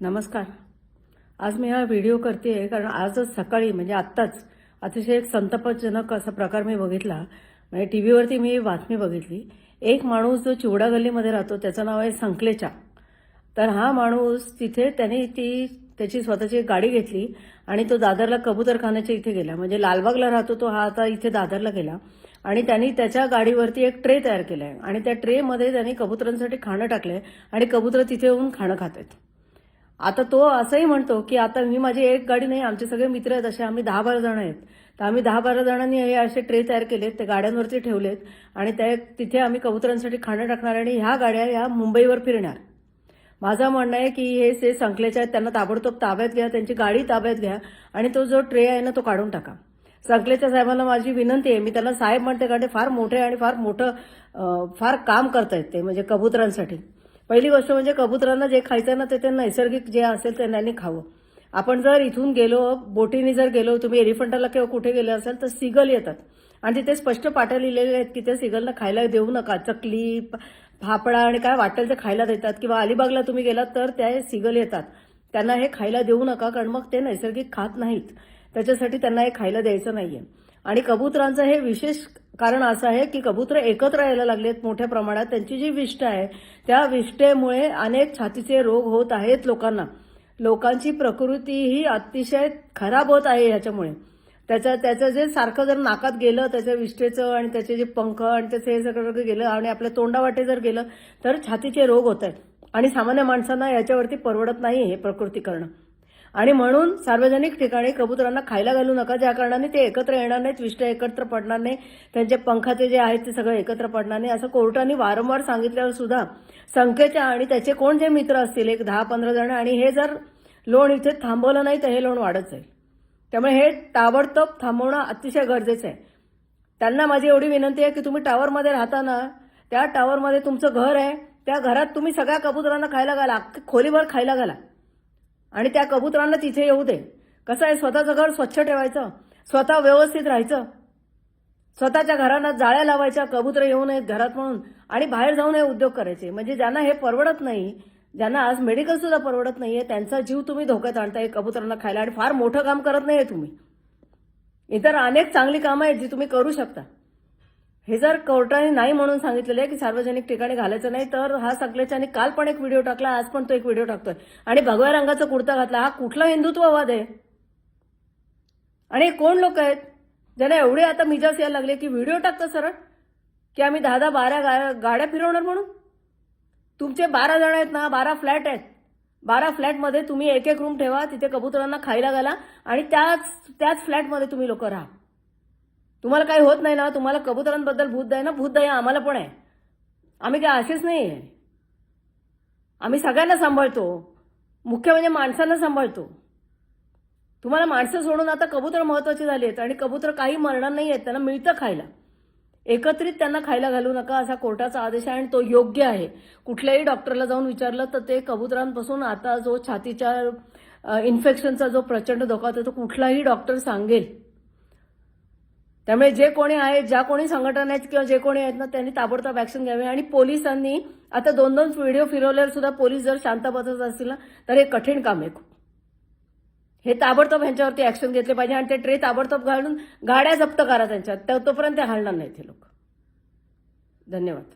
नमस्कार. आज मी हा व्हिडिओ करते आहे कारण आजच सकाळी म्हणजे आत्ताच अतिशय एक संतापजनक असा प्रकार मी बघितला. म्हणजे टी व्हीवरती मी बातमी बघितली. एक माणूस जो चिवडा गल्लीमध्ये राहतो त्याचं नाव आहे संकलेचा. तर हा माणूस तिथे त्याने ती त्याची स्वतःची एक गाडी घेतली आणि तो दादरला कबूतरखान्याच्या इथे गेला. म्हणजे लालबागला राहतो तो हा आता इथे दादरला गेला. आणि त्यांनी त्याच्या गाडीवरती एक ट्रे तयार केला आहे आणि त्या ट्रेमध्ये त्यांनी कबुतरांसाठी खाणं टाकलं आहे आणि कबुतरं तिथे येऊन खाणं खात आहेत. आता तो असंही म्हणतो की आता मी माझी एक गाडी नाही आमचे सगळे मित्र आहेत असे आम्ही दहा बारा जण आहेत. तर आम्ही दहा बारा जणांनी हे असे ट्रे तयार केलेत ते गाड्यांवरती ठेवलेत आणि त्या तिथे आम्ही कबुतरांसाठी खाणं टाकणार आणि ह्या गाड्या ह्या मुंबईवर फिरणार. माझं म्हणणं आहे की हे से संकलेचे आहेत त्यांना ताबडतोब ताब्यात घ्या त्यांची गाडी ताब्यात घ्या आणि तो जो ट्रे आहे ना तो काढून टाका. संकलेच्या साहेबांना माझी विनंती आहे मी त्याला साहेब म्हणते कारण ते फार मोठे आणि फार मोठं फार काम करतायत ते म्हणजे कबुतरांसाठी. पहिली गोष्ट म्हणजे कबुतरांना जे खायचं ना ते ते नैसर्गिक जे असेल ते त्यांनी खावं. आपण जर इथून गेलो बोटीने जर गेलो तुम्ही एलिफंटाला किंवा कुठे गेले असाल तर सिगल येतात. आणि तिथे स्पष्ट पाट्या लिहिलेले आहेत की त्या सिगलला खायला देऊ नका. चकली फापडा आणि काय वाटेल ते खायला देतात. किंवा अलिबागला तुम्ही गेलात तर त्या सिगल येतात. त्यांना हे खायला देऊ नका कारण मग ते नैसर्गिक खात नाहीत. त्याच्यासाठी त्यांना हे खायला द्यायचं नाहीये. आणि कबुतरांचं हे विशेष कारण असं आहे की कबूतर एकत्र यायला लागलेत मोठ्या प्रमाणात. त्यांची जी विष्ट आहे त्या विष्टेमुळे अनेक छातीचे रोग होत आहेत लोकांना. लोकांची प्रकृती ही अतिशय खराब होत आहे ह्याच्यामुळे. त्याचं त्याचं जे सारखं जर नाकात गेलं त्याच्या विष्ठेचं आणि त्याचे जे पंख आणि त्याचं हे सगळं गेलं आणि आपल्या तोंडावाटे जर गेलं तर छातीचे रोग होत आहेत. आणि सामान्य माणसांना याच्यावरती परवडत नाही हे प्रकृती करणं. आणि म्हणून सार्वजनिक ठिकाणी कबुतरांना खायला घालू नका. ज्या कारणाने ते एकत्र येणार नाहीत विष्ट एकत्र पडणार नाही. त्यांचे पंखाचे जे आहेत ते सगळं एकत्र पडणार नाही. असं कोर्टाने वारंवार सांगितल्यावर सुद्धा संख्येच्या आणि त्याचे कोण जे मित्र असतील एक दहा पंधरा जण आणि हे जर लोन इथे थांबवलं नाही तर हे लोन वाढत जाईल. त्यामुळे हे ताबडतोब थांबवणं अतिशय गरजेचं आहे. त्यांना माझी एवढी विनंती आहे की तुम्ही टावरमध्ये राहता ना त्या टावरमध्ये तुमचं घर आहे त्या घरात तुम्ही सगळ्या कबुतरांना खायला घाला अख्खी खोलीभर खायला घाला. आणि त्या कबुतरांना तिथे येऊ दे. कसं आहे स्वतःचं घर स्वच्छ ठेवायचं स्वतः व्यवस्थित राहायचं. स्वतःच्या घरांना जाळ्या लावायच्या कबुतर येऊ नयेत घरात म्हणून. आणि बाहेर जाऊन हे उद्योग करायचे. म्हणजे ज्यांना हे परवडत नाही ज्यांना आज मेडिकल सुद्धा परवडत नाहीये त्यांचा जीव तुम्ही धोक्यात आणताय कबुतरांना खायला. आणि फार मोठं काम करत नाहीये तुम्ही. इतर अनेक चांगली कामं आहेत जी तुम्ही करू शकता. हे जर कोर्टाने नाही म्हणून सांगितलेलं आहे की सार्वजनिक ठिकाणी घालायचं नाही तर हा सगळ्याच्याने काल पण एक व्हिडिओ टाकला आज पण तो एक व्हिडिओ टाकतोय. आणि भगव्या रंगाचा कुर्ता घातला हा कुठला हिंदुत्ववाद आहे? आणि कोण लोक आहेत? ज्यांना एवढे आता मिजास यायला लागले की व्हिडिओ टाकतो सरळ? की आम्ही दहा दहा बारा गा- गाड्या फिरवणार म्हणून? तुमचे बारा जण आहेत ना बारा फ्लॅट आहेत. बारा फ्लॅटमध्ये तुम्ही एक एक रूम ठेवा तिथे कबुतरांना खायला घाला आणि त्याच त्याच फ्लॅटमध्ये तुम्ही लोक राहा. तुम्हाला काही होत नाही ना तुम्हाला कबुतरांबद्दल भूत आहे ना भूत आहे आम्हाला पण आहे. आम्ही काय असेच नाही आहे आम्ही सगळ्यांना सांभाळतो मुख्य म्हणजे माणसांना सांभाळतो. तुम्हाला माणसं सोडून आता कबूतर महत्त्वाची झाली आहेत आणि कबूतर काही मरणार नाही आहेत त्यांना मिळतं खायला. एकत्रित त्यांना खायला घालू नका असा कोर्टाचा आदेश आहे आणि तो योग्य आहे. कुठल्याही डॉक्टरला जाऊन विचारलं तर ते कबुतरांपासून आता जो छातीच्या इन्फेक्शनचा जो प्रचंड धोका होता तो कुठलाही डॉक्टर सांगेल. त्यामुळे जे कोणी आहेत ज्या कोणी संघटना आहेत किंवा जे कोणी आहेत ना त्यांनी ताबडतोब ऍक्शन घ्यावे. आणि पोलिसांनी आता दोन दोन व्हिडिओ फिरवल्यावर सुद्धा पोलीस जर शांत बसत असतील ना तर हे कठीण काम आहे खूप. हे ताबडतोब ह्यांच्यावरती ऍक्शन घेतले पाहिजे आणि ते ट्रे ताबडतोब घालून गाड्या जप्त करा त्यांच्या तोपर्यंत ते हलणार नाहीत हे लोक. धन्यवाद.